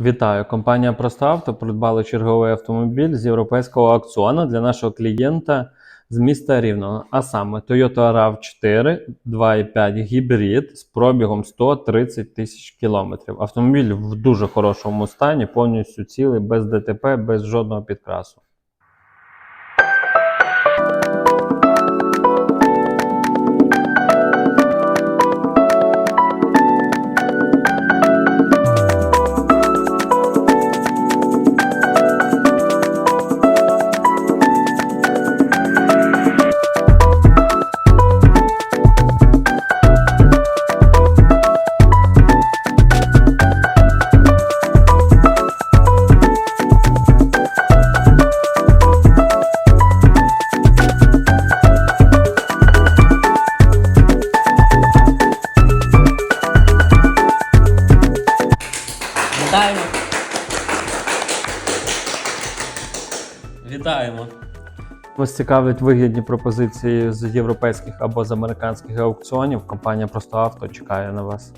Вітаю! Компанія «Проставто» придбала черговий автомобіль з європейського аукціону для нашого клієнта з міста Рівного, а саме Toyota RAV4 2.5 гібрид з пробігом 130 тисяч кілометрів. Автомобіль в дуже хорошому стані, повністю цілий, без ДТП, без жодного підкрасу. Вітаємо. Вітаємо! Вас цікавлять вигідні пропозиції з європейських або з американських аукціонів. Компанія «Просто авто» чекає на вас.